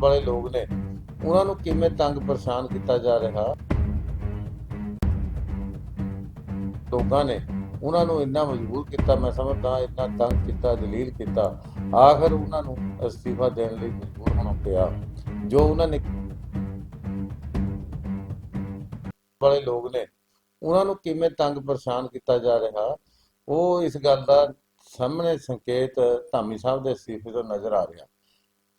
ਵਾਲੇ ਲੋਕ ਨੇ, ਉਹਨਾਂ ਨੂੰ ਕਿਵੇਂ ਤੰਗ ਪਰੇਸ਼ਾਨ ਕੀਤਾ ਜਾ ਰਿਹਾ? ਲੋਕਾਂ ਨੇ ਉਹਨਾਂ ਨੂੰ ਇੰਨਾ ਮਜਬੂਰ ਕੀਤਾ, ਮੈਂ ਸਮਝਦਾ ਇੰਨਾ ਤੰਗ ਕੀਤਾ, ਜਲੀਲ ਕੀਤਾ, ਆਖਰ ਉਹਨਾਂ ਨੂੰ ਅਸਤੀਫਾ ਦੇਣ ਲਈ ਮਜਬੂਰ ਹੋਣਾ ਪਿਆ। ਜੋ ਉਹਨਾਂ ਨੇ ਵਾਲੇ ਲੋਕ ਨੇ, ਉਹਨਾਂ ਨੂੰ ਕਿਵੇਂ ਤੰਗ ਪਰੇਸ਼ਾਨ ਕੀਤਾ ਜਾ ਰਿਹਾ, ਉਹ ਇਸ ਗੱਲ ਦਾ ਸਾਹਮਣੇ ਸੰਕੇਤ ਧਾਮੀ ਸਾਹਿਬ ਦੇ ਅਸਤੀਫੇ ਤੋਂ ਨਜ਼ਰ ਆ ਰਿਹਾ।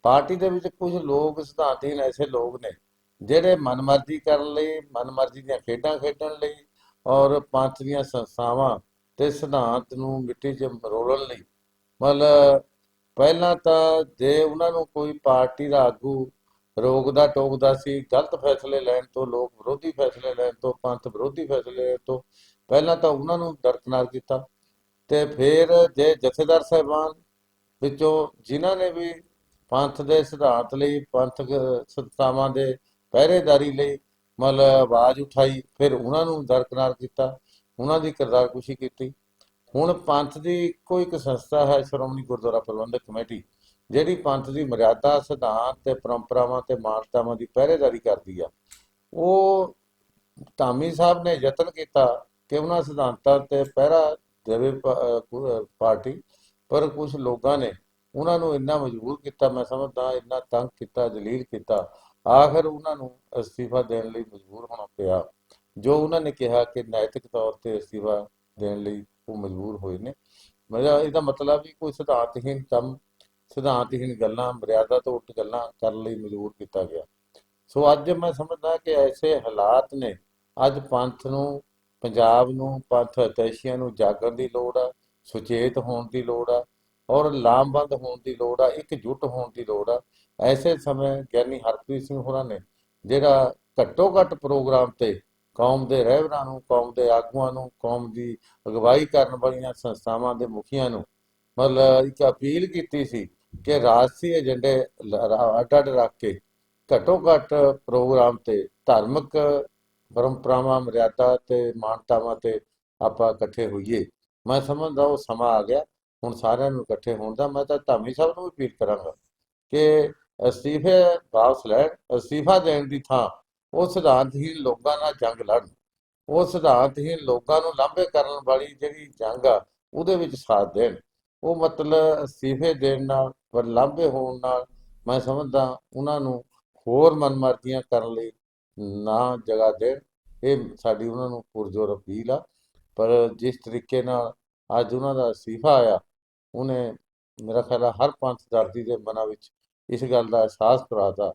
ਪਾਰਟੀ ਦੇ ਵਿੱਚ ਕੁਝ ਲੋਕ ਸਿਧਾਂਤਹੀਨ ਐਸੇ ਲੋਕ ਨੇ, ਜਿਹੜੇ ਮਨਮਰਜ਼ੀ ਕਰਨ ਲਈ, ਮਨਮਰਜ਼ੀ ਦੀਆਂ ਖੇਡਾਂ ਖੇਡਣ ਲਈ ਔਰ ਪੰਥ ਦੀਆਂ ਸੰਸਥਾਵਾਂ ਤੇ ਸਿਧਾਂਤ ਨੂੰ ਮਿੱਟੀ 'ਚ ਮਰੋਲਣ ਲਈ। ਮਤਲਬ ਪਹਿਲਾਂ ਤਾਂ ਜੇ ਉਹਨਾਂ ਨੂੰ ਕੋਈ ਪਾਰਟੀ ਦਾ ਆਗੂ ਰੋਕਦਾ ਟੋਕਦਾ ਸੀ, ਗਲਤ ਫੈਸਲੇ ਲੈਣ ਤੋਂ, ਲੋਕ ਵਿਰੋਧੀ ਫੈਸਲੇ ਲੈਣ ਤੋਂ, ਪੰਥ ਵਿਰੋਧੀ ਫੈਸਲੇ ਲੈਣ ਤੋਂ, ਪਹਿਲਾਂ ਤਾਂ ਉਹਨਾਂ ਨੂੰ ਦਰਕਨਾਰ ਕੀਤਾ। ਤੇ ਫਿਰ ਜੇ ਜਥੇਦਾਰ ਸਾਹਿਬਾਨ ਵਿੱਚੋਂ ਜਿਨ੍ਹਾਂ ਨੇ ਵੀ ਪੰਥ ਦੇ ਸਿਧਾਂਤ ਲਈ ਪੰਥਕ ਸੰਸਥਾਵਾਂ ਦੇ ਪਹਿਰੇਦਾਰੀ ਲਈ ਮਤਲਬ ਆਵਾਜ਼ ਉਠਾਈ, ਫਿਰ ਉਹਨਾਂ ਨੂੰ ਦਰਕਨਾਰ ਕੀਤਾ, ਉਹਨਾਂ ਦੀ ਕਿਰਦਾਰਕੁਸ਼ੀ ਕੀਤੀ। ਹੁਣ ਪੰਥ ਦੀ ਇੱਕੋ ਇੱਕ ਸੰਸਥਾ ਹੈ ਸ਼੍ਰੋਮਣੀ ਗੁਰਦੁਆਰਾ ਪ੍ਰਬੰਧਕ ਕਮੇਟੀ, ਜਿਹੜੀ ਪੰਥ ਦੀ ਮਰਿਆਦਾ, ਸਿਧਾਂਤ ਤੇ ਪਰੰਪਰਾਵਾਂ ਤੇ ਮਾਨਤਾਵਾਂ ਦੀ ਪਹਿਰੇਦਾਰੀ ਕਰਦੀ ਆ। ਉਹ ਧਾਮੀ ਸਾਹਿਬ ਨੇ ਯਤਨ ਕੀਤਾ ਕਿ ਉਹਨਾਂ ਸਿਧਾਂਤਾਂ ਤੇ ਪਹਿਰਾ ਦੇਵੇ ਪਾਰਟੀ, ਪਰ ਕੁਝ ਲੋਕਾਂ ਨੇ ਉਹਨਾਂ ਨੂੰ ਇੰਨਾ ਮਜਬੂਰ ਕੀਤਾ, ਮੈਂ ਸਮਝਦਾ ਇੰਨਾ ਤੰਗ ਕੀਤਾ, ਜਲੀਲ ਕੀਤਾ, ਆਖਰ ਉਹਨਾਂ ਨੂੰ ਅਸਤੀਫਾ ਦੇਣ ਲਈ ਮਜਬੂਰ ਹੋਣਾ ਪਿਆ। ਜੋ ਉਹਨਾਂ ਨੇ ਕਿਹਾ ਕਿ ਨੈਤਿਕ ਤੌਰ ਤੇ ਅਸਤੀਫਾ ਦੇਣ ਲਈ ਉਹ ਮਜਬੂਰ ਹੋਏ ਨੇ। ਮੇਰਾ ਇਹਦਾ ਮਤਲਬ ਵੀ ਕੋਈ ਸਿਧਾਂਤਹੀਨ ਕੰਮ ਸਿਧਾਂਤਹੀਨ ਗੱਲਾਂ, ਮਰਿਆਦਾ ਤੋਂ ਉੱਟ ਗੱਲਾਂ ਕਰਨ ਲਈ ਮਜਬੂਰ ਕੀਤਾ ਗਿਆ। ਸੋ ਅੱਜ ਮੈਂ ਸਮਝਦਾ ਕਿ ਐਸੇ ਹਾਲਾਤ ਨੇ, ਅੱਜ ਪੰਥ ਨੂੰ, ਪੰਜਾਬ ਨੂੰ, ਪੰਥ ਹਿਤੈਸ਼ੀਆਂ ਨੂੰ ਜਾਗਣ ਦੀ ਲੋੜ ਆ, ਸੁਚੇਤ ਹੋਣ ਦੀ ਲੋੜ ਆ ਔਰ ਲਾਮਬੰਦ ਹੋਣ ਦੀ ਲੋੜ ਆ ਇਕਜੁੱਟ ਹੋਣ ਦੀ ਲੋੜ ਆ। ਐਸੇ ਸਮੇਂ ਗਿਆਨੀ ਹਰਪ੍ਰੀਤ ਸਿੰਘ ਹੋਰਾਂ ਨੇ ਜਿਹੜਾ ਘੱਟੋ ਘੱਟ ਪ੍ਰੋਗਰਾਮ ਤੇ ਕੌਮ ਦੇ ਰਹਿਬਰਾਂ ਨੂੰ, ਕੌਮ ਦੇ ਆਗੂਆਂ ਨੂੰ, ਕੌਮ ਦੀ ਅਗਵਾਈ ਕਰਨ ਵਾਲੀਆਂ ਸੰਸਥਾਵਾਂ ਦੇ ਮੁਖੀਆਂ ਨੂੰ ਮਤਲਬ ਇੱਕ ਅਪੀਲ ਕੀਤੀ ਸੀ ਕਿ ਰਾਜਸੀ ਏਜੰਡੇ ਅੱਡ ਅੱਡ ਰੱਖ ਕੇ ਘੱਟੋ ਘੱਟ ਪ੍ਰੋਗਰਾਮ ਤੇ ਧਾਰਮਿਕ ਪਰੰਪਰਾਵਾਂ, ਮਰਿਆਦਾ ਤੇ ਮਾਨਤਾਵਾਂ ਤੇ ਆਪਾਂ ਇਕੱਠੇ ਹੋਈਏ। ਮੈਂ ਸਮਝਦਾ ਉਹ ਸਮਾਂ ਆ ਗਿਆ। ਹੁਣ ਸਾਰਿਆਂ ਨੂੰ ਇਕੱਠੇ ਹੋਣ ਦਾ, ਮੈਂ ਤਾਂ ਧਾਮੀ ਸਾਹਿਬ ਨੂੰ ਵੀ ਅਪੀਲ ਕਰਾਂਗਾ ਕਿ ਅਸਤੀਫੇ ਵਾਪਸ ਲੈਣ, ਅਸਤੀਫਾ ਦੇਣ ਦੀ ਥਾਂ, ਉਹ ਸਿਧਾਂਤਹੀਨ ਲੋਕਾਂ ਨਾਲ ਜੰਗ ਲੜਨ, ਉਹ ਸਿਧਾਂਤਹੀਨ ਲੋਕਾਂ ਨੂੰ ਲਾਂਭੇ ਕਰਨ ਵਾਲੀ ਜਿਹੜੀ ਜੰਗ ਆ, ਉਹਦੇ ਵਿੱਚ ਸਾਥ ਦੇਣ। ਉਹ ਮਤਲਬ ਅਸਤੀਫੇ ਦੇਣ ਨਾਲ, ਪਰ ਲਾਂਭੇ ਹੋਣ ਨਾਲ, ਮੈਂ ਸਮਝਦਾ ਉਹਨਾਂ ਨੂੰ ਹੋਰ ਮਨਮਰਜ਼ੀਆਂ ਕਰਨ ਲਈ ਨਾ ਜਗ੍ਹਾ ਦੇਣ, ਇਹ ਸਾਡੀ ਉਹਨਾਂ ਨੂੰ ਪੁਰਜ਼ੋਰ ਅਪੀਲ ਆ। ਪਰ ਜਿਸ ਤਰੀਕੇ ਨਾਲ ਅੱਜ ਉਹਨਾਂ ਦਾ ਅਸਤੀਫਾ ਆਇਆ ਉਹਨੇ ਮੇਰਾ ਖਿਆਲ ਆ ਹਰ ਪੰਥ ਦਰਦੀ ਦੇ ਮਨਾਂ ਵਿੱਚ ਇਸ ਗੱਲ ਦਾ ਅਹਿਸਾਸ ਕਰਾਤਾ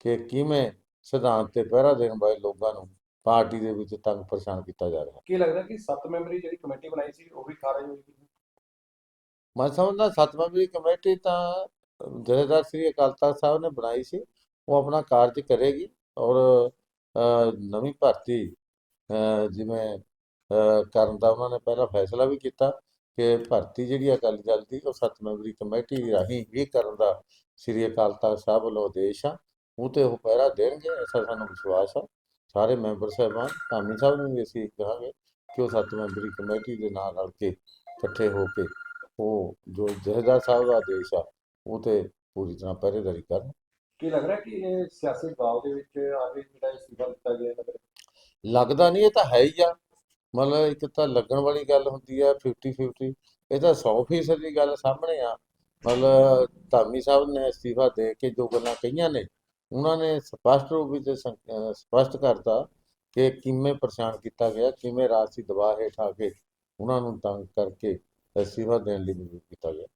ਕਿ ਕਿਵੇਂ ਸਿਧਾਂਤ ਤੇ ਪਹਿਰਾ ਦੇਣ ਵਾਲੇ ਲੋਕਾਂ ਨੂੰ ਪਾਰਟੀ ਦੇ ਵਿੱਚ ਤੰਗ ਪਰੇਸ਼ਾਨ ਕੀਤਾ ਜਾ ਰਿਹਾ। ਕੀ ਲੱਗਦਾ ਕਿ 7 ਮੈਂਬਰੀ ਜਿਹੜੀ ਕਮੇਟੀ ਬਣਾਈ ਸੀ ਉਹ ਵੀ ਖਾਰਜ ਹੋਈ ਸੀ ਮੈਂ ਸਮਝਦਾ ਸੱਤਵਾਂ ਵੀ ਕਮੇਟੀ ਤਾਂ ਜਥੇਦਾਰ ਸ੍ਰੀ ਅਕਾਲ ਤਖਤ ਸਾਹਿਬ ਨੇ ਬਣਾਈ ਸੀ ਉਹ ਆਪਣਾ ਕਾਰਜ ਕਰੇਗੀ ਔਰ ਨਵੀਂ ਭਰਤੀ ਜਿਵੇਂ ਕਰਨ ਦਾ ਉਹਨਾਂ ਨੇ ਪਹਿਲਾਂ ਫੈਸਲਾ ਵੀ ਕੀਤਾ ਕਿ ਭਰਤੀ ਜਿਹੜੀ ਅਕਾਲੀ ਦਲ ਦੀ ਉਹ ਸੱਤ ਮੈਂਬਰੀ ਕਮੇਟੀ ਰਾਹੀਂ ਹੀ ਕਰਨ ਦਾ ਸ੍ਰੀ ਅਕਾਲ ਤਖਤ ਸਾਹਿਬ ਵੱਲੋਂ ਆਦੇਸ਼ ਆ। ਉਹ ਤੇ ਉਹ ਪਹਿਰਾ ਦੇਣਗੇ ਐਸਾ ਸਾਨੂੰ ਵਿਸ਼ਵਾਸ ਆ। ਸਾਰੇ ਮੈਂਬਰ ਸਾਹਿਬਾਨ ਧਾਮੀ ਸਾਹਿਬ ਨੂੰ ਵੀ ਅਸੀਂ ਕਹਾਂਗੇ ਕਿ ਉਹ ਸੱਤ ਮੈਂਬਰੀ ਕਮੇਟੀ ਦੇ ਨਾਲ ਰਲ ਕੇ ਇਕੱਠੇ ਹੋ ਕੇ ਉਹ ਜੋ ਜਥੇਦਾਰ ਸਾਹਿਬ ਦਾ ਆਦੇਸ਼ ਆ ਉਹ ਤੇ ਪੂਰੀ ਤਰ੍ਹਾਂ ਪਹਿਰੇਦਾਰੀ ਕਰਨ। ਕੀ ਲੱਗ ਰਿਹਾ ਕਿ ਇਹ ਸਿਆਸੀ ਦਬਾਅ ਦੇ ਵਿੱਚ ਆ ਕੇ ਜਿਹੜਾ ਇਸਤੀਫਾ ਦਿੱਤਾ ਗਿਆ ਲੱਗਦਾ ਨਹੀਂ ਇਹ ਤਾਂ ਹੈ ਹੀ ਆ। ਮਤਲਬ ਇੱਕ ਤਾਂ ਲੱਗਣ ਵਾਲੀ ਗੱਲ ਹੁੰਦੀ ਆ 50 50 ਇਹ ਤਾਂ 100% ਦੀ ਗੱਲ ਸਾਹਮਣੇ ਆ। ਮਤਲਬ ਧਾਮੀ ਸਾਹਿਬ ਨੇ ਅਸਤੀਫਾ ਦੇ ਕੇ ਜੋ ਗੱਲਾਂ ਕਹੀਆਂ ਨੇ, ਉਹਨਾਂ ਨੇ ਸਪਸ਼ਟ ਰੂਪ ਵਿੱਚ ਸੰ- ਸਪਸ਼ਟ ਕਰਤਾ ਕਿ ਕਿਵੇਂ ਪਰੇਸ਼ਾਨ ਕੀਤਾ ਗਿਆ, ਕਿਵੇਂ ਰਾਜਸੀ ਦਬਾਅ ਹੇਠ ਆ ਕੇ ਉਹਨਾਂ ਨੂੰ ਤੰਗ ਕਰਕੇ ਅਸਤੀਫਾ ਦੇਣ ਲਈ ਮਜਬੂਰ ਕੀਤਾ ਗਿਆ।